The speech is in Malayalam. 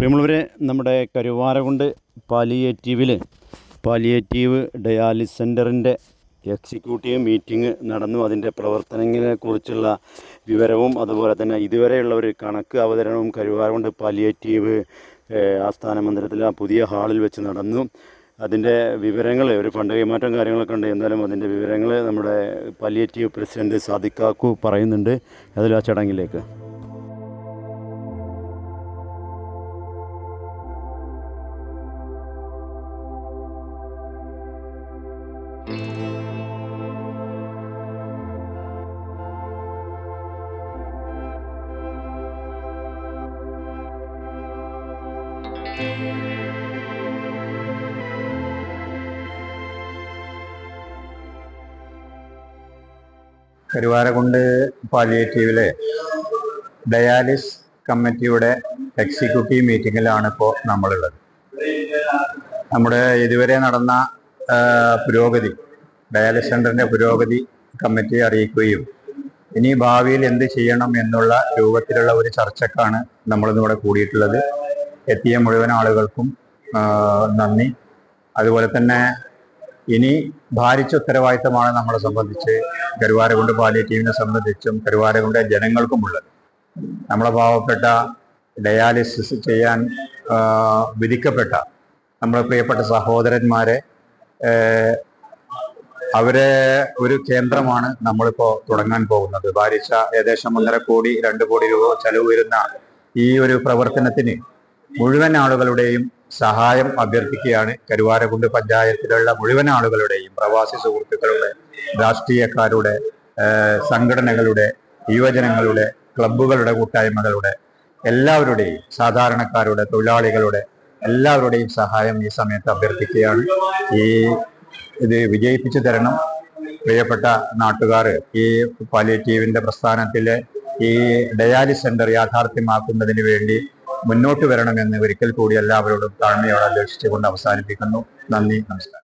പ്രിയമുള്ളവരെ നമ്മുടെ കരുവാരകുണ്ട് പാലിയേറ്റീവിൽ പാലിയേറ്റീവ് ഡയാലിസ് സെന്ററിന്റെ എക്സിക്യൂട്ടീവ് മീറ്റിംഗ് നടന്നു. അതിന്റെ പ്രവർത്തനങ്ങളെ കുറിച്ചുള്ള വിവരവും അതുപോലെ തന്നെ ഇതുവരെയുള്ള ഒരു കണക്ക് അവതരണവും കരുവാരകുണ്ട് പാലിയേറ്റീവ് ആസ്ഥാന മന്ദിരത്തിൽ ആ പുതിയ ഹാളിൽ വെച്ച് നടന്നു. അതിന്റെ വിവരങ്ങൾ ഒരു ഫണ്ട് കൈമാറ്റം കാര്യങ്ങളൊക്കെ ഉണ്ട്. എന്നാലും അതിന്റെ വിവരങ്ങൾ നമ്മുടെ പാലിയേറ്റീവ് പ്രസിഡന്റ് സാദിഖാക്കു പറയുന്നുണ്ട്. അതിൽ ആ ചടങ്ങിലേക്ക്. കരുവാരകുണ്ട് പാലിയേറ്റീവിലെ ഡയാലിസ് കമ്മിറ്റിയുടെ എക്സിക്യൂട്ടീവ് മീറ്റിങ്ങിലാണ് ഇപ്പോൾ നമ്മളുള്ളത്. നമ്മുടെ ഇതുവരെ നടന്ന പുരോഗതി. ഡയാലിസ് സെന്ററിന്റെ പുരോഗതി കമ്മിറ്റിയെ അറിയിക്കുകയും ഇനി ഭാവിയിൽ എന്ത് ചെയ്യണം എന്നുള്ള രൂപത്തിലുള്ള ഒരു ചർച്ചക്കാണ് നമ്മളിന്നിവിടെ കൂടിയിട്ടുള്ളത്. എത്തിയ മുഴുവൻ ആളുകൾക്കും നന്ദി. അതുപോലെ തന്നെ ഇനി ഭാരിച്ച ഉത്തരവാദിത്തമാണ് നമ്മളെ സംബന്ധിച്ച് കരുവാരകുണ്ട് പാലിയേറ്റീവിനെ സംബന്ധിച്ചും കരുവാരകുണ്ട് ജനങ്ങൾക്കുമുള്ളത്. നമ്മളെ പാവപ്പെട്ട ഡയാലിസിസ് ചെയ്യാൻ വിധിക്കപ്പെട്ട നമ്മളെ പ്രിയപ്പെട്ട സഹോദരന്മാരെ അവരെ ഒരു കേന്ദ്രമാണ് നമ്മളിപ്പോ തുടങ്ങാൻ പോകുന്നത്. ഭാരിച്ച ഏകദേശം ഒന്നര കോടി രണ്ട് കോടി രൂപ ചെലവ് വരുന്ന ഈ ഒരു പ്രവർത്തനത്തിന് മുഴുവൻ ആളുകളുടെയും സഹായം അഭ്യർത്ഥിക്കുകയാണ്. കരുവാരകുണ്ട് പഞ്ചായത്തിലുള്ള മുഴുവൻ ആളുകളുടെയും പ്രവാസി സുഹൃത്തുക്കളുടെ രാഷ്ട്രീയക്കാരുടെ സംഘടനകളുടെ യുവജനങ്ങളുടെ ക്ലബ്ബുകളുടെ കൂട്ടായ്മകളുടെ എല്ലാവരുടെയും സാധാരണക്കാരുടെ തൊഴിലാളികളുടെ എല്ലാവരുടെയും സഹായം ഈ സമയത്ത് അഭ്യർത്ഥിക്കുകയാണ്. ഈ ഇത് വിജയിപ്പിച്ചു തരണം. പ്രിയപ്പെട്ട നാട്ടുകാർ ഈ പാലിയേറ്റീവിന്റെ പ്രസ്ഥാനത്തിലെ ഈ ഡയാലിസ് സെന്റർ യാഥാർത്ഥ്യമാക്കുന്നതിന് വേണ്ടി മുന്നോട്ട് വരണമെന്ന് ഒരിക്കൽ കൂടി എല്ലാവരോടും താഴ്മയോടെ അപേക്ഷിച്ചുകൊണ്ട് അവസാനിപ്പിക്കുന്നു. നന്ദി നമസ്കാരം.